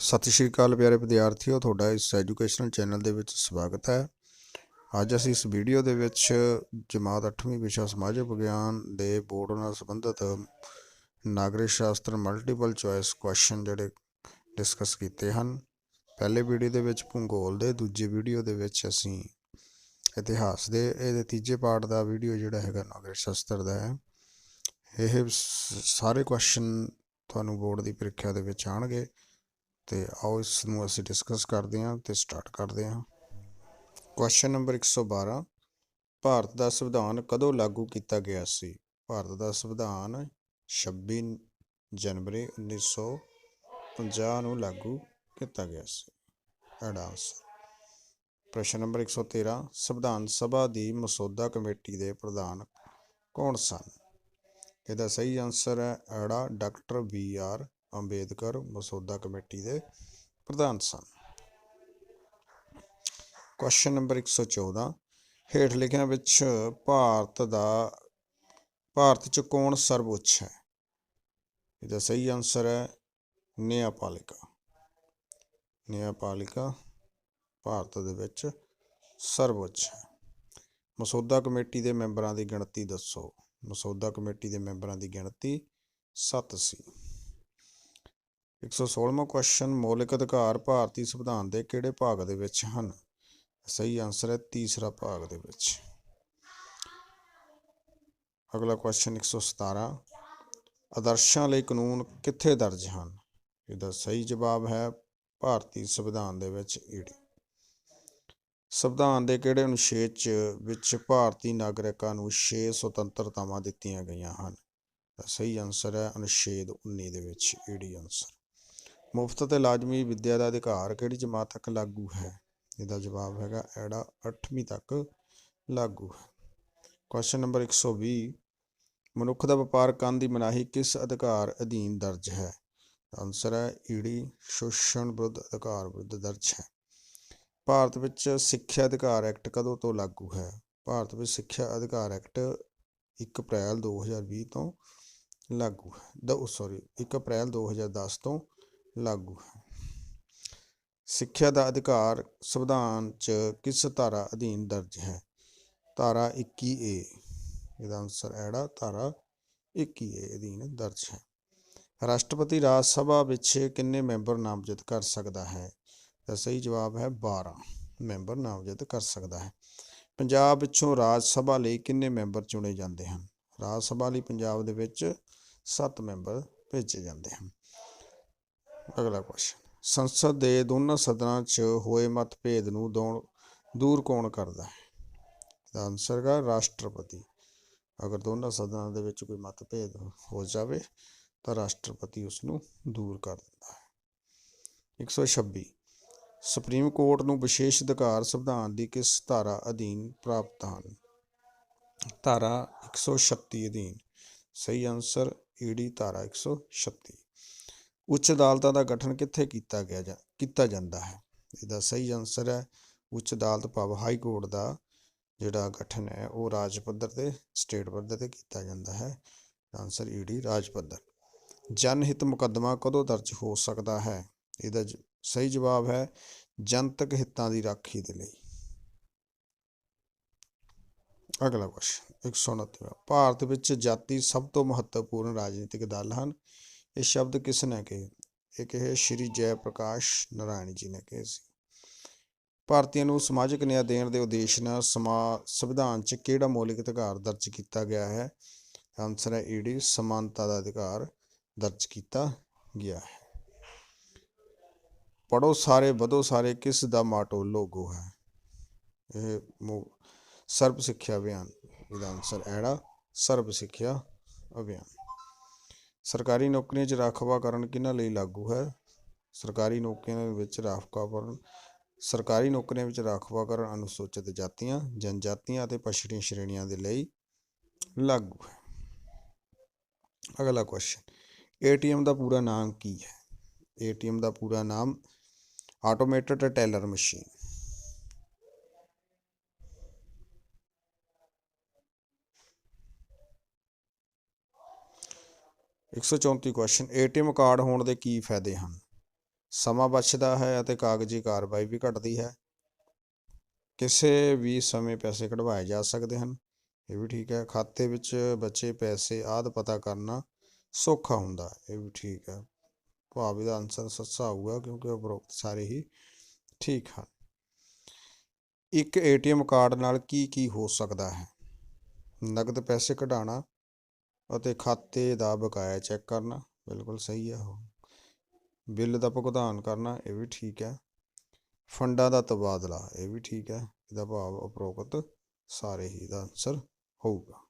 ਸਤਿ ਸ਼੍ਰੀ ਅਕਾਲ ਪਿਆਰੇ ਵਿਦਿਆਰਥੀਓ, ਤੁਹਾਡਾ ਇਸ ਐਜੂਕੇਸ਼ਨਲ ਚੈਨਲ ਦੇ ਵਿੱਚ ਸਵਾਗਤ ਹੈ। ਅੱਜ ਅਸੀਂ ਇਸ ਵੀਡੀਓ ਦੇ ਵਿੱਚ ਜਮਾਤ 8ਵੀਂ ਵਿਸ਼ਾ ਸਮਾਜਿਕ ਵਿਗਿਆਨ ਦੇ ਬੋਰਡ ਨਾਲ ਸੰਬੰਧਿਤ ਨਾਗਰਿਕ ਸ਼ਾਸਤਰ ਮਲਟੀਪਲ ਚੁਆਇਸ ਕੁਐਸਚਨ ਜਿਹੜੇ ਡਿਸਕਸ ਕੀਤੇ ਹਨ। ਪਹਿਲੇ ਵੀਡੀਓ ਦੇ ਵਿੱਚ ਭੂਗੋਲ ਦੇ, ਦੂਜੇ ਵੀਡੀਓ ਦੇ ਵਿੱਚ ਅਸੀਂ ਇਤਿਹਾਸ ਦੇ, ਇਹਦੇ ਤੀਜੇ ਪਾਰਟ ਦਾ ਵੀਡੀਓ ਜਿਹੜਾ ਹੈਗਾ ਨਾਗਰਿਕ ਸ਼ਾਸਤਰ ਦਾ ਹੈ। ਇਹ ਸਾਰੇ ਕੁਐਸਚਨ ਤੁਹਾਨੂੰ ਬੋਰਡ ਦੀ ਪ੍ਰੀਖਿਆ ਦੇ ਵਿੱਚ ਆਣਗੇ ਤੇ ਆਓ ਇਸ ਨੂੰ ਅਸੀਂ ਡਿਸਕਸ ਕਰਦੇ ਹਾਂ ਤੇ ਸਟਾਰਟ ਕਰਦੇ ਹਾਂ। ਕੁਐਸਚਨ ਨੰਬਰ 112 ਭਾਰਤ ਦਾ ਸੰਵਿਧਾਨ ਕਦੋਂ ਲਾਗੂ ਕੀਤਾ ਗਿਆ ਸੀ? ਭਾਰਤ ਦਾ ਸੰਵਿਧਾਨ 26 ਜਨਵਰੀ 1950 ਨੂੰ ਲਾਗੂ ਕੀਤਾ ਗਿਆ ਸੀ। ਐਡਾਂਸ ਪ੍ਰਸ਼ਨ ਨੰਬਰ 113 ਸੰਵਿਧਾਨ ਸਭਾ ਦੀ ਮਸੌਦਾ ਕਮੇਟੀ ਦੇ ਪ੍ਰਧਾਨ ਕੌਣ ਸਨ? ਇਹਦਾ ਸਹੀ ਆਨਸਰ ਹੈ ਐੜਾ ਡਾਕਟਰ ਵੀ ਆਰ ਅੰਬੇਦਕਰ ਮਸੌਦਾ ਕਮੇਟੀ ਦੇ ਪ੍ਰਧਾਨ ਸਨ। ਕੁਐਸਚਨ ਨੰਬਰ 114 ਹੇਠ ਲਿਖਿਆਂ ਵਿੱਚ ਭਾਰਤ ਦਾ, ਭਾਰਤ ਚ ਕੌਣ ਸਰਵਉੱਚ ਹੈ? ਇਹਦਾ ਸਹੀ ਆਨਸਰ ਹੈ ਨਿਆਪਾਲਿਕਾ। ਨਿਆਪਾਲਿਕਾ ਭਾਰਤ ਦੇ ਵਿੱਚ ਸਰਵਉੱਚ ਹੈ। ਮਸੌਦਾ ਕਮੇਟੀ ਦੇ ਮੈਂਬਰਾਂ ਦੀ ਗਿਣਤੀ ਦੱਸੋ। ਮਸੌਦਾ ਕਮੇਟੀ ਦੇ ਮੈਂਬਰਾਂ ਦੀ ਗਿਣਤੀ 7 ਸੀ। 116ਵਾਂ ਕੁਐਸਚਨ ਮੌਲਿਕ ਅਧਿਕਾਰ ਭਾਰਤੀ ਸੰਵਿਧਾਨ ਦੇ ਕਿਹੜੇ ਭਾਗ ਦੇ ਵਿੱਚ ਹਨ? ਸਹੀ ਆਨਸਰ ਹੈ ਤੀਸਰਾ ਭਾਗ ਦੇ ਵਿੱਚ। ਅਗਲਾ ਕੁਐਸਚਨ 117 ਆਦਰਸ਼ਾਂ ਲਈ ਕਾਨੂੰਨ ਕਿੱਥੇ ਦਰਜ ਹਨ? ਇਹਦਾ ਸਹੀ ਜਵਾਬ ਹੈ ਭਾਰਤੀ ਸੰਵਿਧਾਨ ਦੇ ਵਿੱਚ ਈੜੀ ਸੰਵਿਧਾਨ ਦੇ ਕਿਹੜੇ ਅਨੁਛੇਦ ਚ ਵਿੱਚ ਭਾਰਤੀ ਨਾਗਰਿਕਾਂ ਨੂੰ 6 ਸੁਤੰਤਰਤਾਵਾਂ ਦਿੱਤੀਆਂ ਗਈਆਂ ਹਨ? ਸਹੀ ਆਨਸਰ ਹੈ ਅਨੁਛੇਦ 19 ਦੇ ਵਿੱਚ ਈੜੀ ਆਨਸਰ ਮੁਫਤ ਤੇ ਲਾਜ਼ਮੀ ਵਿੱਦਿਆ ਦਾ ਅਧਿਕਾਰ ਕਿਹੜੀ ਜਮਾਤ ਤੱਕ ਲਾਗੂ ਹੈ? ਇਹਦਾ ਜਵਾਬ ਹੈਗਾ ਐੜਾ 8ਵੀਂ ਤੱਕ ਲਾਗੂ ਹੈ। ਕੁਐਸਚਨ ਨੰਬਰ 120 ਮਨੁੱਖ ਦਾ ਵਪਾਰ ਕਰਨ ਦੀ ਮਨਾਹੀ ਕਿਸ ਅਧਿਕਾਰ ਅਧੀਨ ਦਰਜ ਹੈ? ਆਨਸਰ ਹੈ ਈਡੀ ਸ਼ੋਸ਼ਣ ਵਿਰੁੱਧ ਅਧਿਕਾਰ ਵਿਰੁੱਧ ਦਰਜ ਹੈ। ਭਾਰਤ ਵਿੱਚ ਸਿੱਖਿਆ ਅਧਿਕਾਰ ਐਕਟ ਕਦੋਂ ਤੋਂ ਲਾਗੂ ਹੈ? ਭਾਰਤ ਵਿੱਚ ਸਿੱਖਿਆ ਅਧਿਕਾਰ ਐਕਟ 1 ਅਪ੍ਰੈਲ 2020 ਤੋਂ ਲਾਗੂ ਹੈ। ਦ ਸੌਰੀ 1 ਅਪ੍ਰੈਲ 2010 ਤੋਂ ਲਾਗੂ ਹੈ। ਸਿੱਖਿਆ ਦਾ ਅਧਿਕਾਰ ਸੰਵਿਧਾਨ 'ਚ ਕਿਸ ਧਾਰਾ ਅਧੀਨ ਦਰਜ ਹੈ? ਧਾਰਾ 21A ਇਹਦਾ ਆਨਸਰ ਐੜਾ, ਧਾਰਾ 21A ਅਧੀਨ ਦਰਜ ਹੈ। ਰਾਸ਼ਟਰਪਤੀ ਰਾਜ ਸਭਾ ਵਿੱਚ ਕਿੰਨੇ ਮੈਂਬਰ ਨਾਮਜ਼ਦ ਕਰ ਸਕਦਾ ਹੈ? ਤਾਂ ਸਹੀ ਜਵਾਬ ਹੈ 12 ਮੈਂਬਰ ਨਾਮਜ਼ਦ ਕਰ ਸਕਦਾ ਹੈ। ਪੰਜਾਬ ਵਿੱਚੋਂ ਰਾਜ ਸਭਾ ਲਈ ਕਿੰਨੇ ਮੈਂਬਰ ਚੁਣੇ ਜਾਂਦੇ ਹਨ? ਰਾਜ ਸਭਾ ਲਈ ਪੰਜਾਬ ਦੇ ਵਿੱਚ 7 ਮੈਂਬਰ ਭੇਜੇ ਜਾਂਦੇ ਹਨ। ਅਗਲਾ ਕੁਐਸਚਨ ਸੰਸਦ ਦੇ ਦੋਨਾਂ ਸਦਨਾਂ 'ਚ ਹੋਏ ਮਤਭੇਦ ਨੂੰ ਦੂਰ ਕੌਣ ਕਰਦਾ ਹੈ? ਦਾ ਆਨਸਰ ਹੈ ਰਾਸ਼ਟਰਪਤੀ। ਅਗਰ ਦੋਨਾਂ ਸਦਨਾਂ ਦੇ ਵਿੱਚ ਕੋਈ ਮਤਭੇਦ ਹੋ ਜਾਵੇ, ਤਾਂ ਰਾਸ਼ਟਰਪਤੀ ਉਸ ਨੂੰ ਦੂਰ ਕਰ ਦਿੰਦਾ ਹੈ। 126 ਸੁਪਰੀਮ ਕੋਰਟ ਨੂੰ ਵਿਸ਼ੇਸ਼ ਅਧਿਕਾਰ ਸੰਵਿਧਾਨ ਦੀ ਕਿਸ ਧਾਰਾ ਅਧੀਨ ਪ੍ਰਾਪਤ ਹਨ? ਧਾਰਾ 136 ਅਧੀਨ। ਸਹੀ ਆਨਸਰ ਈਡੀ ਧਾਰਾ 136 ਉੱਚ ਅਦਾਲਤਾਂ ਦਾ ਗਠਨ ਕਿੱਥੇ ਕੀਤਾ ਗਿਆ ਜਾਂ ਕੀਤਾ ਜਾਂਦਾ ਹੈ? ਇਹਦਾ ਸਹੀ ਆਨਸਰ ਹੈ, ਉੱਚ ਅਦਾਲਤ ਭਾਵ ਹਾਈ ਕੋਰਟ ਦਾ ਜਿਹੜਾ ਗਠਨ ਹੈ, ਉਹ ਰਾਜ ਪੱਧਰ ਤੇ ਸਟੇਟ ਪੱਧਰ ਤੇ ਕੀਤਾ ਜਾਂਦਾ ਹੈ। ਆਨਸਰ ਈਡੀ ਰਾਜ ਪੱਧਰ। ਜਨਹਿਤ ਮੁਕੱਦਮਾ ਕਦੋਂ ਦਰਜ ਹੋ ਸਕਦਾ ਹੈ? ਇਹਦਾ ਜ- ਸਹੀ ਜਵਾਬ ਹੈ ਜਨਤਕ ਹਿੱਤਾਂ ਦੀ ਰਾਖੀ ਦੇ ਲਈ। ਅਗਲਾ ਕੁਐਸਚਨ 129 ਭਾਰਤ ਵਿੱਚ ਜਾਤੀ ਸਭ ਤੋਂ ਮਹੱਤਵਪੂਰਨ ਰਾਜਨੀਤਿਕ ਦਲ ਹਨ। ਇਹ ਸ਼ਬਦ ਕਿਸ ਨੇ ਕਹੇ? ਇਹ ਕਹੇ, ਸ਼੍ਰੀ ਜੈ ਪ੍ਰਕਾਸ਼ ਨਾਰਾਇਣ ਜੀ ਨੇ ਕਹੇ ਸੀ। ਭਾਰਤੀਆਂ ਨੂੰ ਸਮਾਜਿਕ ਨਿਆਂ ਦੇਣ ਦੇ ਉਦੇਸ਼ ਨਾਲ ਸਮਾ, ਸੰਵਿਧਾਨ 'ਚ ਕਿਹੜਾ ਮੌਲਿਕ ਅਧਿਕਾਰ ਦਰਜ ਕੀਤਾ ਗਿਆ ਹੈ? ਆਨਸਰ ਹੈ ਈਡੀ ਸਮਾਨਤਾ ਦਾ ਅਧਿਕਾਰ ਦਰਜ ਕੀਤਾ ਗਿਆ ਹੈ। ਪੜੋ ਸਾਰੇ, ਵਧੋ ਸਾਰੇ, ਕਿਸ ਦਾ ਮਾਟੋ ਲੋਗੋ ਹੈ? ਇਹ ਮੋ- ਸਰਬ ਸਿੱਖਿਆ ਅਭਿਆਨ, ਇਹਦਾ ਆਨਸਰ ਐੜਾ, ਸਰਬ ਸਿੱਖਿਆ ਅਭਿਆਨ। ਸਰਕਾਰੀ ਨੌਕਰੀਆਂ 'ਚ ਰਾਖਵਾਂਕਰਨ ਕਿਹਨਾਂ ਲਈ ਲਾਗੂ ਹੈ? ਸਰਕਾਰੀ ਨੌਕਰੀਆਂ ਵਿੱਚ ਰਾਖਵਾਂਕਰਨ ਸਰਕਾਰੀ ਨੌਕਰੀਆਂ ਵਿੱਚ ਰਾਖਵਾਂਕਰਨ ਅਨੁਸੂਚਿਤ ਜਾਤੀਆਂ, ਜਨਜਾਤੀਆਂ ਅਤੇ ਪਛੜੀਆਂ ਸ਼੍ਰੇਣੀਆਂ ਦੇ ਲਈ ਲਾਗੂ ਹੈ। ਅਗਲਾ ਕੁਐਸਚਨ ਏਟੀਐਮ ਦਾ ਪੂਰਾ ਨਾਮ ਕੀ ਹੈ? ਏਟੀਐਮ ਦਾ ਪੂਰਾ ਨਾਮ ਆਟੋਮੇਟਡ ਟੈਲਰ ਮਸ਼ੀਨ ਇੱਕ ਸੌ ਚੌਂਤੀ ਕੁਐਸਚਨ ਏਟੀਐਮ ਕਾਰਡ ਹੋਣ ਦੇ ਕੀ ਫਾਇਦੇ ਹਨ? ਸਮਾਂ ਬਚਦਾ ਹੈ ਅਤੇ ਕਾਗਜ਼ੀ ਕਾਰਵਾਈ ਵੀ ਘਟਦੀ ਹੈ। ਕਿਸੇ ਵੀ ਸਮੇਂ ਪੈਸੇ ਕਢਵਾਏ ਜਾ ਸਕਦੇ ਹਨ। ਇਹ ਵੀ ਠੀਕ ਹੈ। ਖਾਤੇ ਵਿੱਚ ਬਚੇ ਪੈਸੇ ਆਦਿ ਪਤਾ ਕਰਨਾ ਸੌਖਾ ਹੁੰਦਾ ਇਹ ਵੀ ਠੀਕ ਹੈ। ਭਾਵ ਇਹਦਾ ਆਨਸਰ ਸੱਚਾ ਹੋਊਗਾ ਕਿਉਂਕਿ ਉਪਰੋਕਤ ਸਾਰੇ ਹੀ ਠੀਕ ਹਨ। ਇੱਕ ਏਟੀਐਮ ਕਾਰਡ ਨਾਲ ਕੀ ਕੀ ਹੋ ਸਕਦਾ ਹੈ? ਨਕਦ ਪੈਸੇ ਕਢਾਉਣਾ ਅਤੇ ਖਾਤੇ ਦਾ ਬਕਾਇਆ ਚੈੱਕ ਕਰਨਾ, ਬਿਲਕੁਲ ਸਹੀ ਹੈ ਉਹ। ਬਿੱਲ ਦਾ ਭੁਗਤਾਨ ਕਰਨਾ, ਇਹ ਵੀ ਠੀਕ ਹੈ ਫੰਡਾਂ ਦਾ ਤਬਾਦਲਾ, ਇਹ ਵੀ ਠੀਕ ਹੈ ਇਹਦਾ ਭਾਵ ਉਪਰੋਕਤ ਸਾਰੇ ਹੀ ਦਾ ਆਨਸਰ ਹੋਊਗਾ।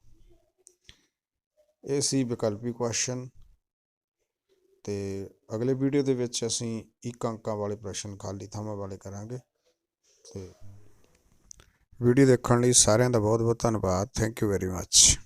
ਇਹ ਸੀ ਵਿਕਲਪੀ ਕੁਐਸਚਨ ਤੇ ਅਗਲੇ ਵੀਡੀਓ ਦੇ ਵਿੱਚ ਅਸੀਂ ਇੱਕ ਅੰਕਾਂ ਵਾਲੇ ਪ੍ਰਸ਼ਨ ਖਾਲੀ ਥਾਵਾਂ ਵਾਲੇ ਕਰਾਂਗੇ। ਤੇ ਵੀਡੀਓ ਦੇਖਣ ਲਈ ਸਾਰਿਆਂ ਦਾ ਬਹੁਤ ਬਹੁਤ ਧੰਨਵਾਦ। Thank you very much